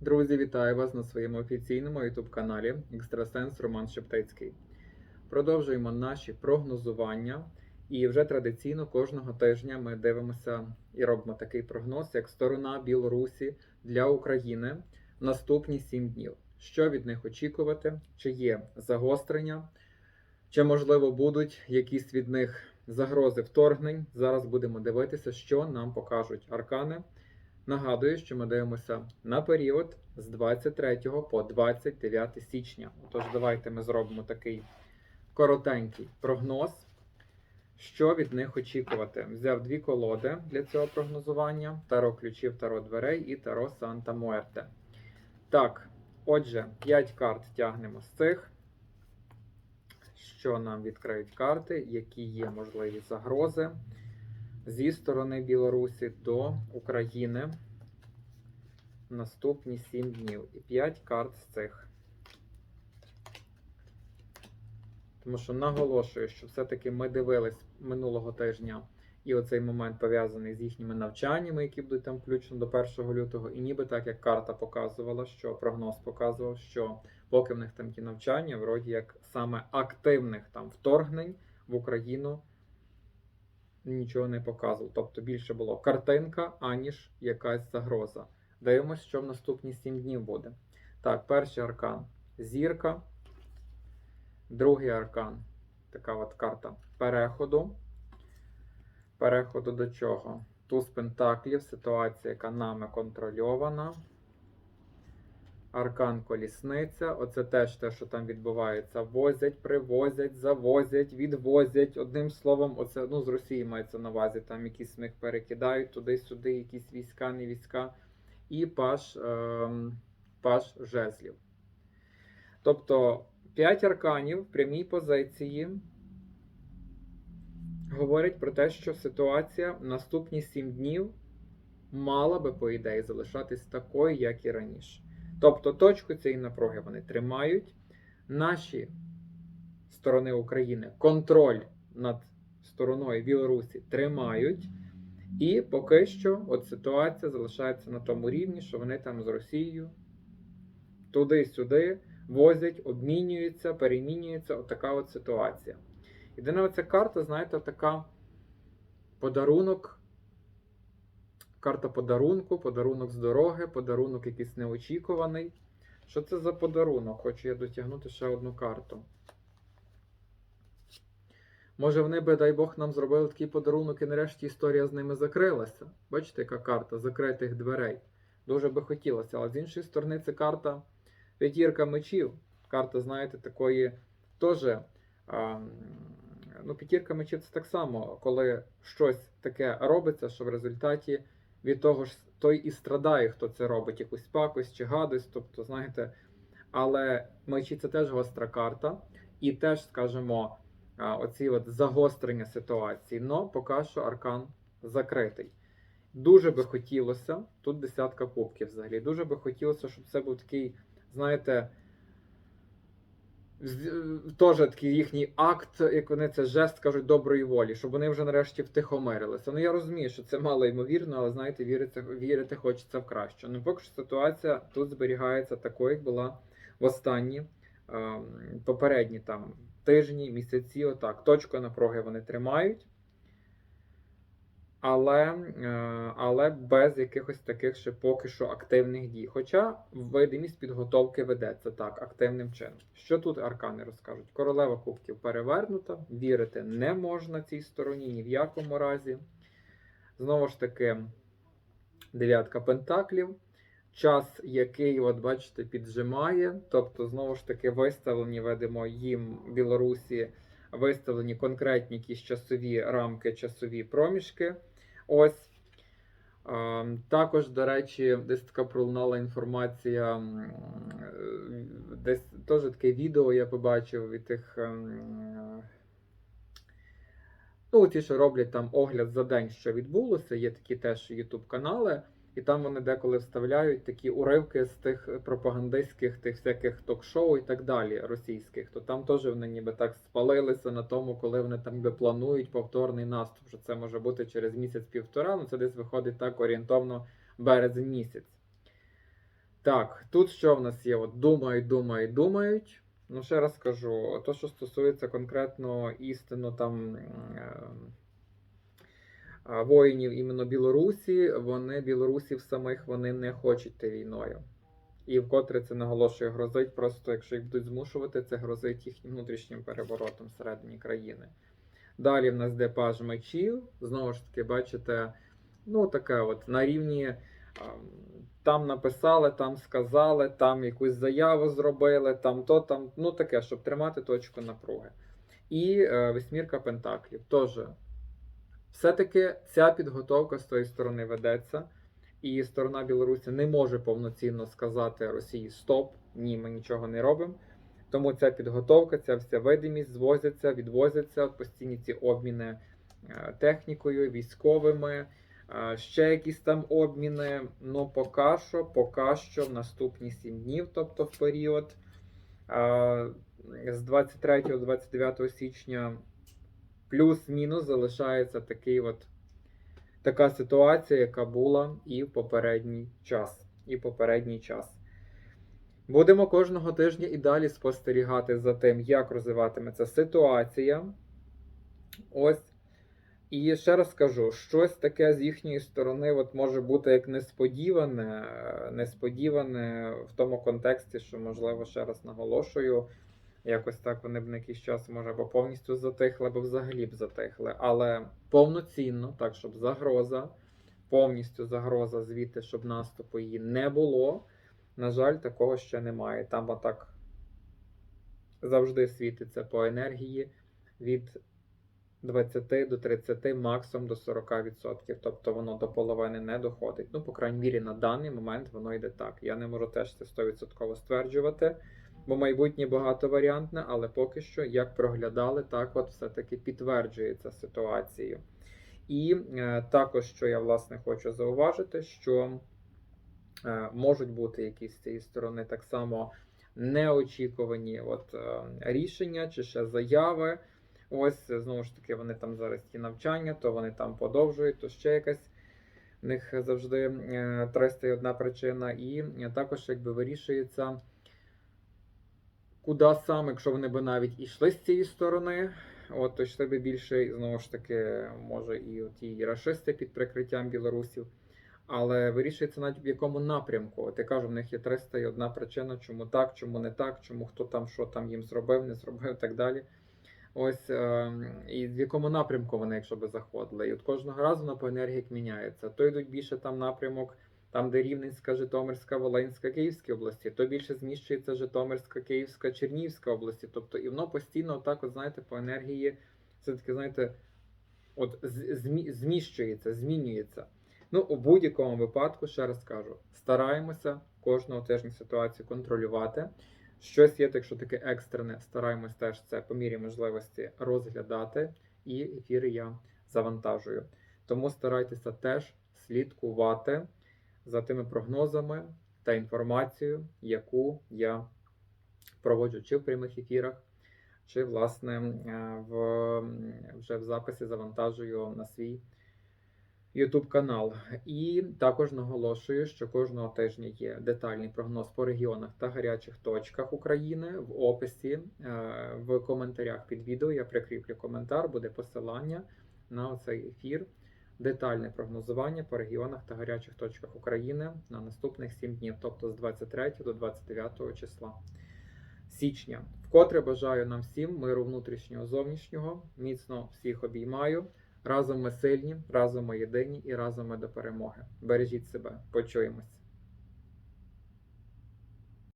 Друзі, вітаю вас на своєму офіційному youtube каналі Екстрасенс Роман Шептицький. Продовжуємо наші прогнозування. І вже традиційно кожного тижня ми дивимося і робимо такий прогноз, як сторона Білорусі для України наступні 7 днів. Що від них очікувати? Чи є загострення, чи можливо будуть якісь від них загрози вторгнень? Зараз будемо дивитися, що нам покажуть аркани. Нагадую, що ми дивимося на період з 23 по 29 січня. Тож давайте ми зробимо такий коротенький прогноз. Що від них очікувати? Взяв дві колоди для цього прогнозування: Таро ключів, Таро дверей і Таро Санта Муерте. Так, отже, 5 карт тягнемо з цих. Що нам відкриють карти, які є можливі загрози зі сторони Білорусі до України наступні 7 днів. І 5 карт з цих. Тому що наголошую, що все-таки ми дивились минулого тижня і оцей момент пов'язаний з їхніми навчаннями, які будуть там включені до 1 лютого. І ніби так як карта показувала, що прогноз показував, що поки в них там ті навчання, вроді як саме активних там вторгнень в Україну нічого не показував. Тобто більше було картинка, аніж якась загроза. Дивимось, що в наступні 7 днів буде. Так, перший аркан зірка. Другий аркан така от карта переходу. Переходу до чого? Туз Пентаклів, ситуація, яка нами контрольована. Аркан колісниця. Оце теж те, що там відбувається. Возять, привозять, завозять, відвозять. Одним словом, оце ну, з Росії мається на увазі. Там якісь них перекидають туди-сюди, якісь війська, не війська. І паш, ем, паш жезлів. Тобто 5 арканів в прямій позиції говорять про те, що ситуація наступні 7 днів мала би, по ідеї, залишатись такою, як і раніше. Тобто точку цієї напруги вони тримають. Наші сторони України контроль над стороною Білорусі тримають. І поки що от ситуація залишається на тому рівні, що вони там з Росією туди-сюди возять, обмінюються, перемінюються. Отака от ситуація. Єдина оця карта, знаєте, така подарунок. Карта подарунку, подарунок з дороги, подарунок якийсь неочікуваний. Що це за подарунок? Хочу я дотягнути ще одну карту. Може, вони би, дай Бог, нам зробили такий подарунок, і нарешті історія з ними закрилася. Бачите, яка карта закритих дверей. Дуже би хотілося. Але з іншої сторони, це карта п'ятірка мечів. Карта, знаєте, такої теж. Ну, п'ятірка мечів це так само, коли щось таке робиться, що в результаті від того ж той і страдає, хто це робить, якусь пакость чи гадость. Тобто, знаєте, але мечі це теж гостра карта, і теж, скажімо, оці от загострення ситуації. Но поки що аркан закритий. Дуже би хотілося, тут десятка кубків взагалі. Дуже би хотілося, щоб це був такий, знаєте, теж такий їхній акт, як вони це жест кажуть, доброї волі, щоб вони вже нарешті втихомирилися. Ну я розумію, що це мало ймовірно, але знаєте, вірити, вірити хочеться в краще. Ну, поки що ситуація тут зберігається такою, як була в останні е, попередні там тижні, місяці. Отак. Точку напруги вони тримають. Але е, але без якихось таких ще поки що активних дій. Хоча видимість підготовки ведеться так, активним чином. Що тут аркани розкажуть? Королева кубків перевернута, вірити не можна цій стороні ні в якому разі. Знову ж таки, дев'ятка пентаклів. Час, який, от бачите, піджимає. Тобто, знову ж таки, виставлені, видимо, їм Білорусі виставлені конкретні якісь часові рамки, часові проміжки. Ось. Також, до речі, десь така пролунала інформація. Десь теж таке відео я побачив від тих. Ну, ті, що роблять там огляд за день, що відбулося. Є такі теж YouTube канали. І там вони деколи вставляють такі уривки з тих пропагандистських, тих всяких ток-шоу і так далі російських. То там теж вони ніби так спалилися на тому, коли вони там ніби планують повторний наступ. Що це може бути через місяць-півтора, ну це десь виходить так орієнтовно березень місяць. Так, тут що в нас є? От думають, думають, думають. Ну, ще раз скажу, то, що стосується конкретно істину там е, воїнів іменно Білорусі, вони білорусів самих вони не хочуть війною. І вкотре це наголошую, грозить просто, якщо їх будуть змушувати, це грозить їхнім внутрішнім переворотом всередині країни. Далі в нас де паж мечів. Знову ж таки, бачите, ну таке от на рівні там написали, там сказали, там якусь заяву зробили, там то, там, ну таке, щоб тримати точку напруги. І е, восьмірка пентаклів. Теж все-таки ця підготовка з тої сторони ведеться, і сторона Білорусі не може повноцінно сказати Росії Стоп, ні, ми нічого не робимо. Тому ця підготовка, ця вся видимість звозяться, відвозяться, постійні ці обміни е, технікою, військовими, е, ще якісь там обміни. Ну, поки що, поки що в наступні 7 днів, тобто в період е, з 23-29 січня, плюс-мінус залишається такий от, така ситуація, яка була і в попередній час. І попередній час. Будемо кожного тижня і далі спостерігати за тим, як розвиватиметься ситуація. Ось. І ще раз скажу, щось таке з їхньої сторони от може бути як несподіване, е, несподіване в тому контексті, що, можливо, ще раз наголошую, якось так вони б на якийсь час, може, або повністю затихли, або взагалі б затихли. Але повноцінно, так, щоб загроза, повністю загроза звідти, щоб наступу її не було. На жаль, такого ще немає. Там отак завжди світиться по енергії від 20 до 30, максимум до 40%. Тобто воно до половини не доходить. Ну, по крайній мірі, на даний момент воно йде так. Я не можу теж це 100% стверджувати, бо майбутнє багатоваріантне, але поки що, як проглядали, так от все-таки підтверджується ситуацією. І е, також, що я власне хочу зауважити, що е, можуть бути якісь з цієї сторони так само неочікувані от, е, рішення чи ще заяви. Ось знову ж таки, вони там зараз ті навчання, то вони там подовжують, то ще якась. В них завжди е, 301 причина, і е, також якби вирішується, куди саме, якщо вони би навіть ішли з цієї сторони, от то йшли би більше, знову ж таки, може, і ті рашисти під прикриттям білорусів. Але вирішується навіть в якому напрямку. От я кажу, в них є 301 причина, чому так, чому не так, чому хто там що там їм зробив, не зробив і так далі. Ось е, і в якому напрямку вони, якщо би заходили. І от кожного разу воно по енергії міняється. То йдуть більше там напрямок, там, де Рівненська, Житомирська, Волинська, Київські області, то більше зміщується Житомирська, Київська, Чернігівська області. Тобто, і воно постійно, отак, от, знаєте, по енергії, все-таки, знаєте, от змі- зміщується, змінюється. Ну, у будь-якому випадку, ще раз кажу, стараємося кожного тижня ситуацію контролювати. Щось є, якщо таке екстрене, стараємось теж це по мірі можливості розглядати, і ефіри я завантажую. Тому старайтеся теж слідкувати за тими прогнозами та інформацією, яку я проводжу чи в прямих ефірах, чи, власне, е, в, вже в записі завантажую на свій YouTube канал. І також наголошую, що кожного тижня є детальний прогноз по регіонах та гарячих точках України. В описі е, в коментарях під відео я прикріплю коментар, буде посилання на цей ефір. Детальне прогнозування по регіонах та гарячих точках України на наступних 7 днів, тобто з 23 до 29 числа січня. Вкотре бажаю нам всім миру внутрішнього зовнішнього. Міцно всіх обіймаю. Разом ми сильні, разом ми єдині і разом ми до перемоги. Бережіть себе, почуємось.